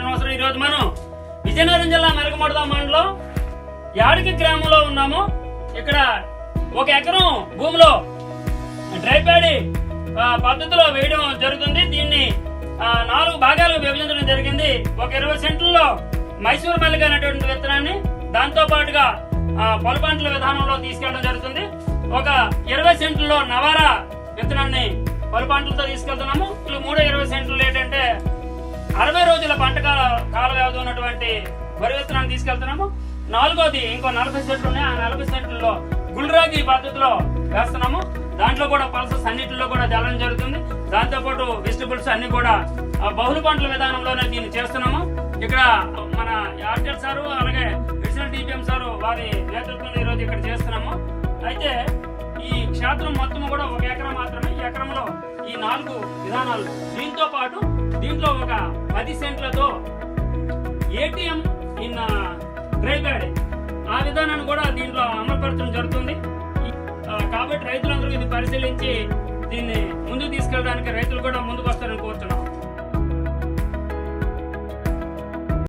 ఈరోజు మనం విజయనగరం జిల్లా మెరగమడదా మండలం యాడికి గ్రామంలో ఉన్నాము. ఇక్కడ ఒక ఎకరం భూమిలో డ్రై ప్యాడీ పద్ధతిలో వేయడం జరుగుతుంది. దీన్ని నాలుగు భాగాలుగా విభజించడం జరిగింది. ఒక ఇరవై సెంట్లలో మైసూర్ మల్లిక అనేటువంటి విత్తనాన్ని దాంతో పాటుగా పలు పంటల విధానంలో తీసుకెళ్ళడం జరుగుతుంది. ఒక ఇరవై సెంట్లలో నవారా విత్తనాన్ని పలు పంటలతో తీసుకెళ్తున్నాము. మూడో ఇరవై సెంట్లు ఏంటంటే కాల ఉన్నటువంటి వరి విత్తనాన్ని తీసుకెళ్తున్నాము. నాలుగోది ఇంకో నలభై సెంట్లు ఉన్నాయి. ఆ నలభై సెంట్లలో గుల్రాగి పద్ధతిలో వేస్తున్నాము. దాంట్లో కూడా పల్సస్ అన్నిటిలో కూడా జల్లడం జరుగుతుంది. దాంతోపాటు వెజిటబుల్స్ అన్ని కూడా ఆ, బహుళ పంటల విధానంలోనే దీన్ని చేస్తున్నాము. ఇక్కడ మన ఆర్టీఎల్ సారు అలాగే అడిషనల్ డిపిఎం సారు వారి నేతృత్వంలో ఈ రోజు ఇక్కడ చేస్తున్నాము. అయితే ఈ క్షేత్రం మొత్తం కూడా ఒక ఎకరం మాత్రమే. ఈ ఎకరంలో ఈ నాలుగు విధానాలు. దీంతో పాటు దీంట్లో ఒక పది సెంట్లతో ఏటీఎం ఇన్ డ్రై ఆ విధానాన్ని కూడా దీంట్లో అమలుపరచడం జరుగుతుంది. కాబట్టి రైతులందరూ ఇది పరిశీలించి దీన్ని ముందుకు తీసుకెళ్ళడానికి రైతులు కూడా ముందుకు